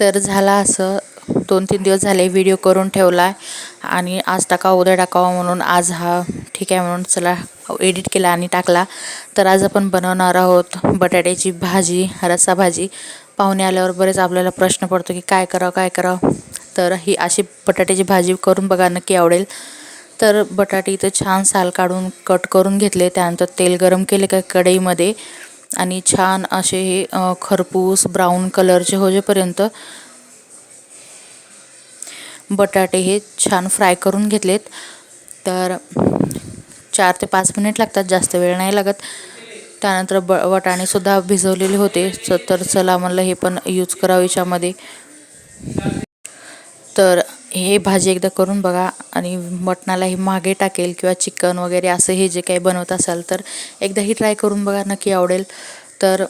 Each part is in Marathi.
तर झाला असं. दोन तीन दिवस झाले व्हिडिओ करून ठेवला आणि आज टाकावा उद्या टाकावा म्हणून आज हा ठीक आहे म्हणून चला एडिट केला आणि टाकला. तर आज आपण बनवणार आहोत बटाट्याची भाजी रस्सा भाजी. पाहुणे आल्यावर बरेच आपल्याला प्रश्न पडतो की काय करावं काय करावं? तर ही अशी बटाट्याची भाजी करून बघा नक्की आवडेल. तर बटाटे इथं छान साल काढून कट करून घेतले. त्यानंतर तेल गरम केले का कढईमध्ये. आणि छान असे हे खरपूस ब्राऊन कलरचे होजेपर्यंत बटाटे हे छान फ्राय करून घेतलेत. तर चार ते पाच मिनिट लागतात जास्त वेळ नाही लागत. त्यानंतर ब वटाणेसुद्धा भिजवलेले होते. तर चला म्हणलं हे पण यूज करावं याच्यामध्ये. तर हे भाजी एकदा करून बघा आणि मटणाला हे मागे टाकेल किंवा चिकन वगैरे असं हे जे काही बनवत असाल तर एकदा ही ट्राय करून बघा नक्की आवडेल. तर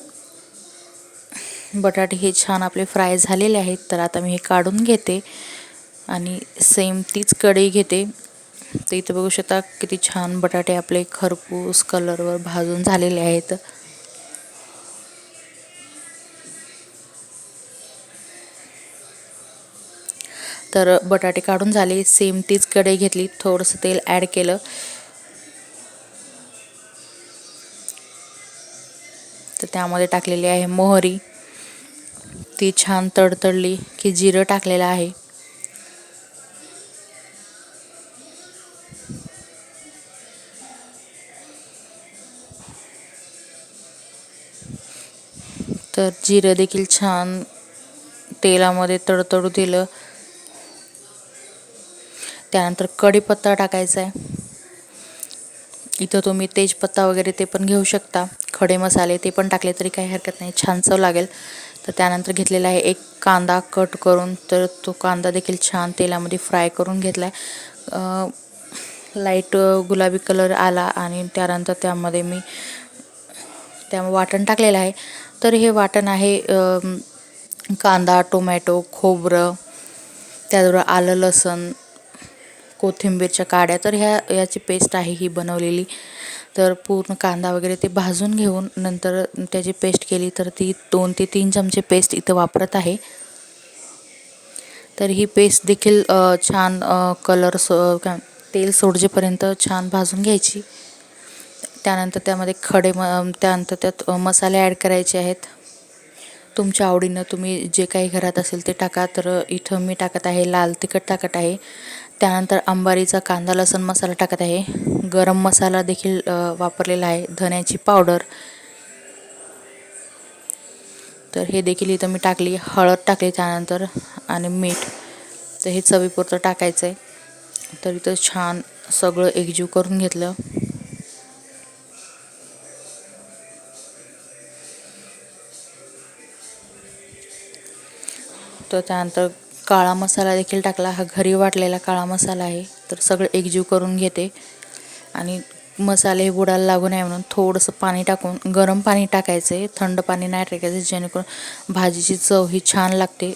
बटाटे हे छान आपले फ्राय झालेले आहेत तर आता मी हे काढून घेते आणि सेम तीच कढई घेते. तर इथं बघू शकता किती छान बटाटे आपले खरपूस कलरवर भाजून झालेले आहेत. तर बटाटे काढून झाले. सेम तीच कढई घेतली. थोडंसं तेल ॲड केलं. तर त्यामध्ये टाकलेली आहे मोहरी. ती छान तडतडली की जिरं टाकलेलं आहे. तर जिरं देखील छान तेलामध्ये तडतडू दिलं. त्यानंतर कढीपत्ता टाकायचा आहे. इथं तुम्ही तेजपत्ता वगैरे ते पण घेऊ शकता. खडे मसाले ते पण टाकले तरी काही हरकत नाही. छान चव लागेल. तर त्यानंतर घेतलेला आहे एक कांदा कट करून. तर तो कांदा देखील छान तेलामध्ये फ्राय करून घेतला आहे. लाइट गुलाबी कलर आला आणि त्यानंतर त्यामध्ये मी त्या वाटण टाकलेलं आहे. तर हे वाटण आहे कांदा टोमॅटो खोबरं त्याचबरोबर आलं लसण कोथिंबीरच्या काड्या तर ह्या याची पेस्ट आहे ही बनवलेली. तर पूर्ण कांदा वगैरे ते भाजून घेऊन नंतर त्याची पेस्ट केली तर ती दोन ते तीन चमचे पेस्ट इथं वापरत आहे. तर ही पेस्ट देखील छान कलर सो काय तेल सोडजेपर्यंत छान भाजून घ्यायची. त्यानंतर त्यामध्ये खडे म त्यानंतर त्यात मसाले ॲड करायचे आहेत. तुमच्या आवडीनं तुम्ही जे काही घरात असेल ते टाका. तर इथं मी टाकत आहे लाल तिखट टाकत आहे. त्यानंतर अंबारीचा कांदा लसण मसाला टाकत आहे. गरम मसाला देखील वापरलेला आहे. धण्याची पावडर. तर हे देखील इथं मी टाकली. हळद टाकली त्यानंतर आणि मीठ. तर हे चवीपुरतं टाकायचं आहे तर इथं छान सगळं एकजीव करून घेतलं. तर त्यानंतर काळा मसाला देखील टाकला. हा घरी वाटलेला काळा मसाला आहे. तर सगळं एकजीव करून घेते. आणि मसाले बुडायला लागू नये म्हणून थोडंसं पाणी टाकून गरम पाणी टाकायचं. आहे थंड पाणी नाही टाकायचं जेणेकरून भाजीची चव ही छान लागते.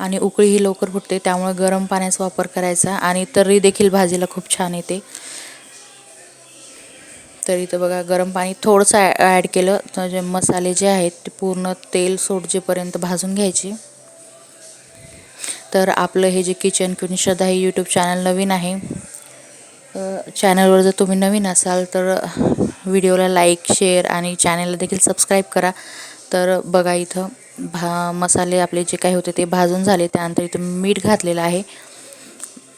आणि उकळी ही लवकर फुटते त्यामुळे गरम पाण्याचा वापर करायचा. आणि तर्री देखील भाजीला खूप छान येते. तर इथं बघा गरम पाणी थोडंसं ॲड केलं. तर जे मसाले जे आहेत ते पूर्ण तेल सोडजेपर्यंत भाजून घ्यायचे. तर आपलं हे जे किचन क्वीन श्रद्धा हे यूट्यूब चॅनल नवीन आहे. चॅनलवर जर तुम्ही नवीन असाल तर व्हिडिओला लाईक शेअर आणि चॅनलला देखील सबस्क्राईब करा. तर बघा इथं भा मसाले आपले जे काही होते ते भाजून झाले. त्यानंतर इथं मीठ घातलेलं आहे.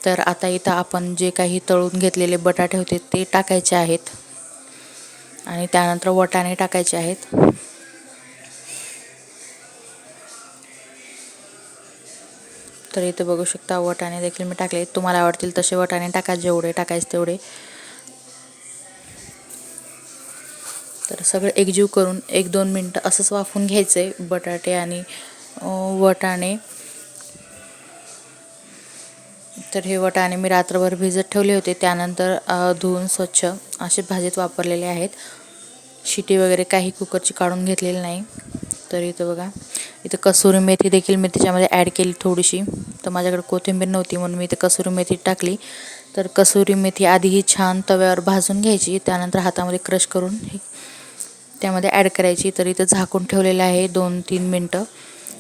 तर आता इथं आपण जे काही तळून घेतलेले बटाटे होते ते टाकायचे आहेत. आणि त्यानंतर वटाणे टाकायचे आहेत. तर इथे बघू शकता वटाणे देखील मी टाकले. तुम्हाला आवडतील तसे वटाणे टाका जेवढे टाकायचे तेवढे. तर सगळं एकजीव करून एक दोन मिनटं असंच वाफून घ्यायचे बटाटे आणि वटाणे. तर हे वटाणे मी रात्रभर भिजत ठेवले होते. त्यानंतर धुवून स्वच्छ असे भाजीत वापरलेले आहेत. शिटी वगैरे काही कुकरची काढून घेतलेली नाही. तर इथं बघा. इथं कसुरी मेथी देखील मी त्याच्यामध्ये ॲड केली थोडीशी. तर माझ्याकडे कोथिंबीर नव्हती म्हणून मी इथं कसुरी मेथी टाकली. तर कसुरी मेथी आधी ही छान तव्यावर भाजून घ्यायची. त्यानंतर हातामध्ये क्रश करून त्यामध्ये ॲड करायची. तर इथं झाकून ठेवलेलं आहे दोन तीन मिनटं.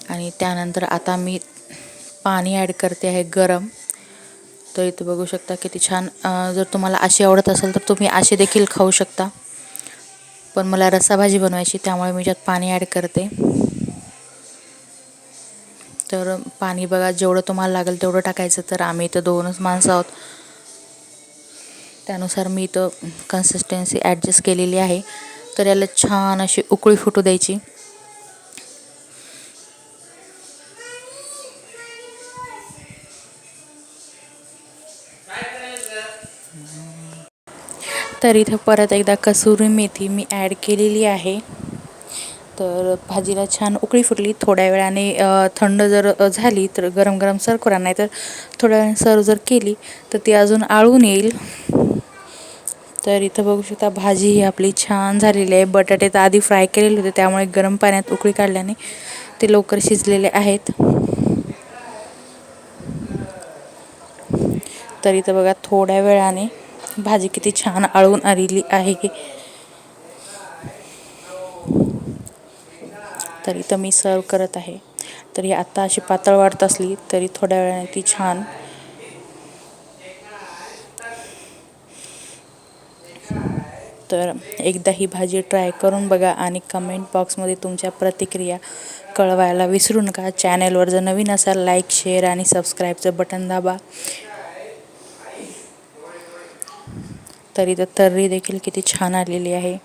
आणि त्यानंतर आता मी पाणी ॲड करते आहे गरम. तर इथं बघू शकता किती छान जर तुम्हाला अशी आवडत असेल तर तुम्ही असे देखील खाऊ शकता. पण मला रसाभाजी बनवायची त्यामुळे मी त्यात पाणी ॲड करते. तर पाणी बघा जेवढं तुम्हाला लागेल तेवढं टाकायचं. तर आम्ही इथं दोनच माणसं आहोत. त्यानुसार मी इथं कन्सिस्टन्सी ॲडजस्ट केलेली आहे. तर याला छान अशी उकळी फुटू द्यायची. तर इथं परत एकदा कसुरी मेथी मी ॲड केलेली आहे. तर भाजीला छान उकळी फुटली. थोड्या वेळाने थंड जर झाली तर गरम गरम सर्व करा. नाही तर थोड्या वेळाने सर्व जर केली तर ती अजून आळून येईल. तर इथं बघू शकता भाजी ही आपली छान झालेली आहे. बटाटे तर आधी फ्राय केलेले होते. त्यामुळे गरम पाण्यात उकळी काढल्याने ते लवकर शिजलेले आहेत. तर इथं बघा थोड्या वेळाने भाजी किती छान आळून आलेली आहे. तर इथं मी सर्व करत आहे. तरी आता अशी पातळ वाढत असली तरी थोड्या वेळाने ती छान तर एकदा ही भाजी ट्राय करून बघा आणि कमेंट बॉक्समध्ये तुमच्या प्रतिक्रिया कळवायला विसरू नका. चॅनलवर जर नवीन असाल लाईक शेअर आणि सबस्क्राईबचं बटन दाबा. तरी तर तर्री देखील किती छान आलेली आहे.